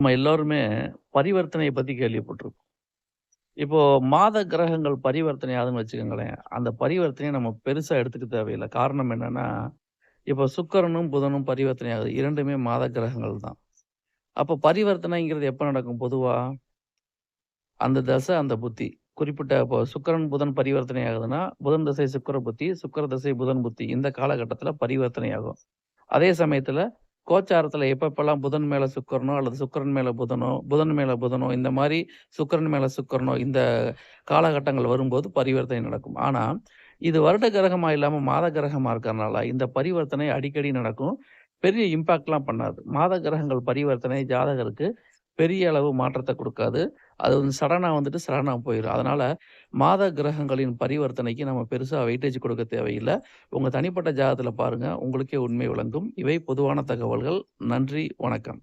நம்ம எல்லோருமே பரிவர்த்தனையை பற்றி கேள்விப்பட்டிருக்கோம் இப்போ மாத கிரகங்கள் பரிவர்த்தனை ஆகுதுன்னு வச்சுக்கோங்களேன். அந்த பரிவர்த்தனையை நம்ம பெருசாக எடுத்துக்க தேவையில்லை காரணம் என்னன்னா, இப்போ சுக்கரனும் புதனும் பரிவர்த்தனை ஆகுது. இரண்டுமே மாத கிரகங்கள் தான். அப்போ பரிவர்த்தனைங்கிறது எப்போ நடக்கும் பொதுவாக அந்த தசை, அந்த புத்தி. குறிப்பிட்ட இப்போ சுக்கரன் புதன் பரிவர்த்தனை ஆகுதுன்னா, புதன் தசை சுக்கர புத்தி, சுக்கர தசை புதன் புத்தி. இந்த காலகட்டத்தில் பரிவர்த்தனை ஆகும். அதே சமயத்தில் கோச்சாரத்தில் எப்பப்பெல்லாம் புதன் மேலே சுக்கரனோ அல்லது சுக்கரன் மேலே புதனோ, புதன் மேலே புதனோ, இந்த மாதிரி சுக்கிரன் மேலே சுக்கரனோ இந்த காலகட்டங்கள் வரும்போது பரிவர்த்தனை நடக்கும். ஆனால் இது வருட கிரகமாக இல்லாமல் மாத கிரகமாக இருக்கிறனால இந்த பரிவர்த்தனை அடிக்கடி நடக்கும். பெரிய இம்பாக்ட்லாம் பண்ணாது. மாத கிரகங்கள் பரிவர்த்தனை ஜாதகருக்கு பெரிய அளவு மாற்றத்தை கொடுக்காது அது வந்து சடனாக வந்துட்டு சடனாக போயிடும் அதனால் மாத கிரகங்களின் பரிவர்த்தனைக்கு நம்ம பெருசாக வெயிட்டேஜ் கொடுக்க தேவையில்லை உங்கள் தனிப்பட்ட ஜாதகத்தில பாருங்கள் உங்களுக்கே உண்மை விளங்கும். இவை பொதுவான தகவல்கள். நன்றி, வணக்கம்.